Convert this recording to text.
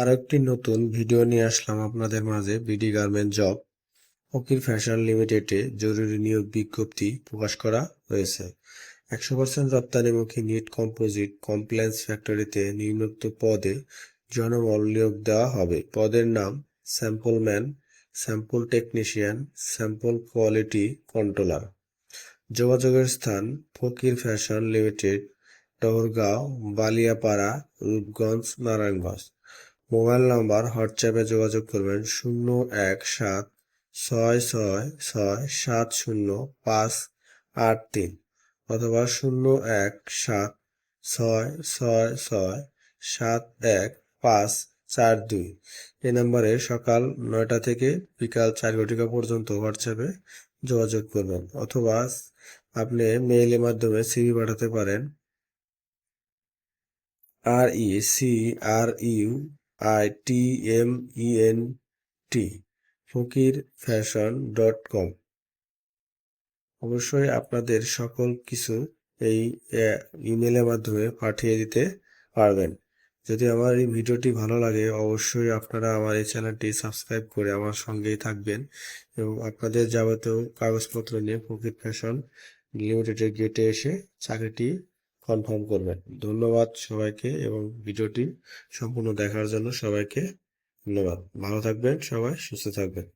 আরেকটি নতুন ভিডিও নিয়ে আসলাম আপনাদের মাঝে, BD garment job. Fakir fashion লিমিটেডে জরুরি নিয়োগ বিজ্ঞপ্তি প্রকাশ করা হয়েছে। একশো পার্সেন্ট রপ্তানিমুখী নিট কম্পোজিট কমপ্লেন্স ফ্যাক্টরিতে নিম্নোক্ত পদে জনবল নিয়োগ দেওয়া হবে। পদের নাম sample man, sample technician, sample quality controller. যোগাযোগের স্থান Fakir fashion limited, টহরগাঁও, Baliapara, Rupganj, Narayanganj. Mobile number হোয়াটসঅ্যাপে যোগাযোগ করবেন শূন্য এক সাত ছয় ছয় ছয় সাত শূন্য পাঁচ আট তিন অথবা শূন্য এক সাত ছয় ছয় ছয় সাত এক পাঁচ চার দুই। এই নম্বরে সকাল নয়টা থেকে বিকাল চার ঘটিকা পর্যন্ত হোয়াটসঅ্যাপে যোগাযোগ করবেন অথবা আপনি মেইলের মাধ্যমে সিভি পাঠাতে পারেন। R E C R U I T M E N T Fakir fashion dot com. অবশ্যই আপনাদের সকল কিছু এই ইমেলের মাধ্যমে পাঠিয়ে দিতে পারবেন। যদি আমার এই ভিডিওটি ভালো লাগে, অবশ্যই আপনারা আমার এই চ্যানেলটি সাবস্ক্রাইব করে আমার সঙ্গেই থাকবেন এবং আপনাদের যাবতীয় কাগজপত্র নিয়ে ফকির ফ্যাশন লিমিটেডের গেটে এসে চাকরিটি কনফার্ম করবেন। ধন্যবাদ সবাইকে এবং ভিডিওটি সম্পূর্ণ দেখার জন্য সবাইকে ধন্যবাদ। ভালো থাকবেন সবাই, সুস্থ থাকবেন।